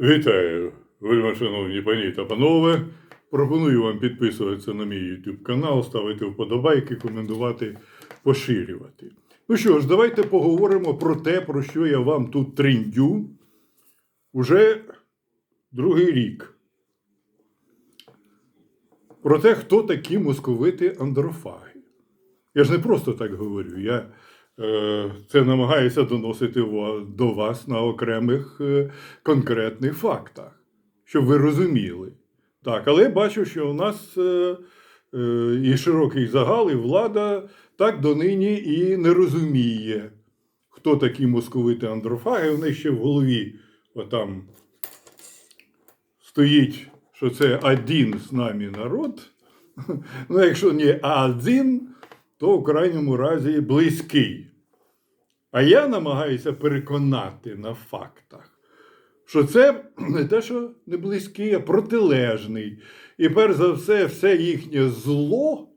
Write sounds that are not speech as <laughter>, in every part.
Вітаю, вельми шановні пані та панове. Пропоную вам підписуватися на мій YouTube канал, ставити вподобайки, коментувати, поширювати. Ну що ж, давайте поговоримо про те, про що я вам тут триндю уже другий рік. Про те, хто такі московити андрофаги. Я ж не просто так говорю. Я це намагаюся доносити до вас на окремих е, конкретних фактах, щоб ви розуміли. Так, але я бачу, що у нас е, е, і широкий загал, і влада так донині і не розуміє, хто такі московити андрофаги. Них ще в голові отам стоїть, що це один з нами народ. <laughs> Ну, якщо не один, то в крайньому разі близький. А я намагаюся переконати на фактах, що це не те, що не близький, а протилежний. І перш за все, все їхнє зло,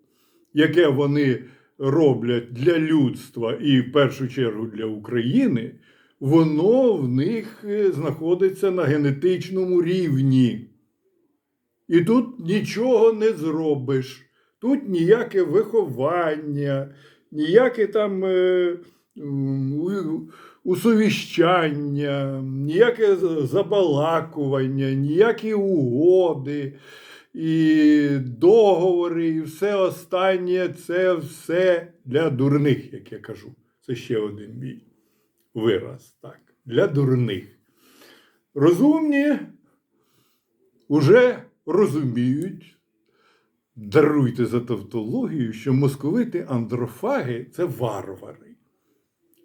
яке вони роблять для людства і в першу чергу для України, воно в них е, знаходиться на генетичному рівні. І тут нічого не зробиш. Тут ніяке виховання, ніяке там е, усовіщання, ніяке забалакування, ніякі угоди і договори, і все останнє це все для дурних, як я кажу. Це ще один мій вираз. Так, для дурних. Розумні уже розуміють, даруйте за тавтологію, що московити андрофаги це варвари.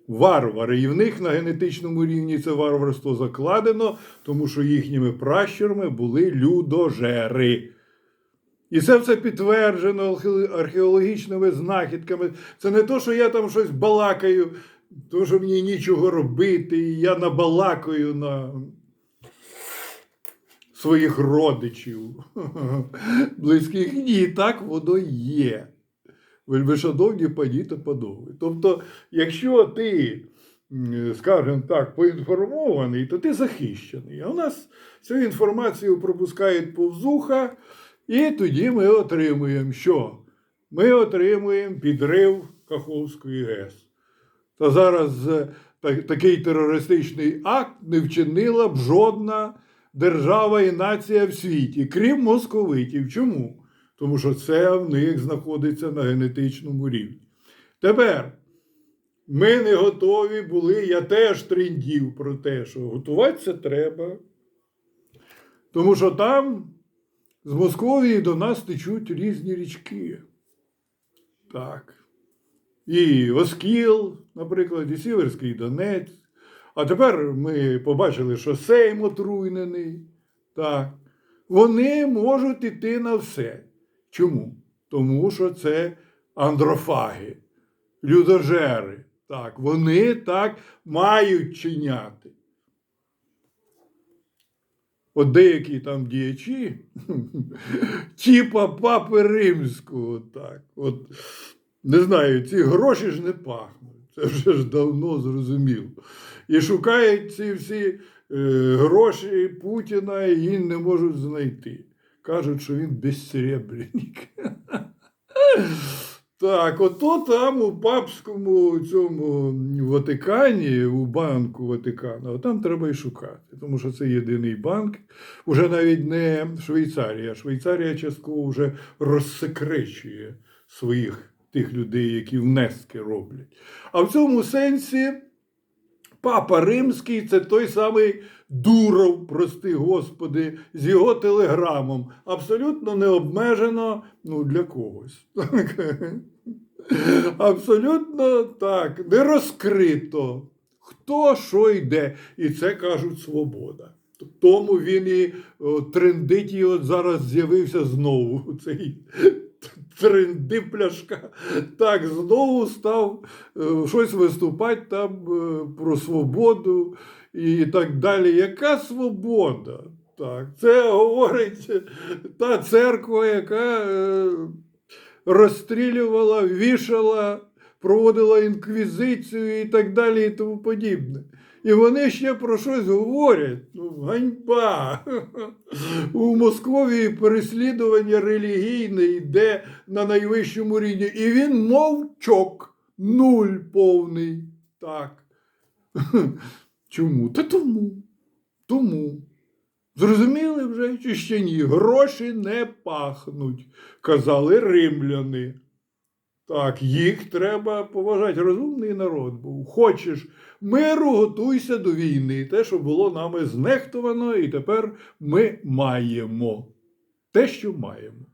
Варвари. І в них на генетичному рівні це варварство закладено, тому що їхніми пращурами були людожери. І це все підтверджено археологічними знахідками. Це не то, що я там щось балакаю, тому що мені нічого робити, і я набалакаю на своїх родичів, близьких. Ні, так воно є. Вельмишановні пані та панове. Тобто, якщо ти, скажімо так, поінформований, то ти захищений. А у нас цю інформацію пропускають повз уха, і тоді ми отримуємо що? Ми отримуємо підрив Каховської ГЕС. Та зараз е, та- такий терористичний акт не вчинила б жодна держава і нація в світі, крім московитів. Чому? Тому що це в них знаходиться на генетичному рівні. Тепер ми не готові були, я теж трендів про те, що готуватися треба. Тому що там з Московії до нас течуть різні річки. Так. І Оскіл, наприклад, і Сіверський Донець. А тепер ми побачили, що Сейм отруйнений. Так. Вони можуть іти на все. Чому? Тому що це андрофаги, людожери. Так, вони так мають чиняти. От деякі там діячі, <laughs> типа папи римського, так. От, не знаю, ці гроші ж не пахнуть. Це вже ж давно зрозуміло. І шукають ці всі е, гроші Путіна і їх не можуть знайти. Кажуть, що він безсеребряник. <laughs> Так, ото там у папському цьому Ватикані, у банку Ватикану, там треба і шукати, тому що це єдиний банк, уже навіть не Швейцарія. Швейцарія частково вже розсекречує своїх тих людей, які внески роблять. А в цьому сенсі Папа Римський це той самий Дуров, прости господи, з його телеграмом. Абсолютно не обмежено ну, для когось. <laughs> Абсолютно так, не розкрито. Хто що йде. І це кажуть свобода. Тому він і трендить, і от зараз з'явився знову цей тренди пляшка. Так, знову став е, щось виступати там е, про свободу і так далі. Яка свобода? Так, це говорить та церква, яка е, розстрілювала, вішала, проводила інквізицію і так далі, і тому подібне. І вони ще про щось говорять. Ну, ганьба. <laughs> У Московії переслідування релігійне йде на найвищому рівні. І він мовчок, нуль повний. Так. <laughs> Чому? Та тому. Тому. Зрозуміли вже чи ще ні? Гроші не пахнуть, казали римляни. Так, їх треба поважати. Розумний народ був. Хочеш миру, готуйся до війни. Те, що було нами знехтовано, і тепер ми маємо те, що маємо.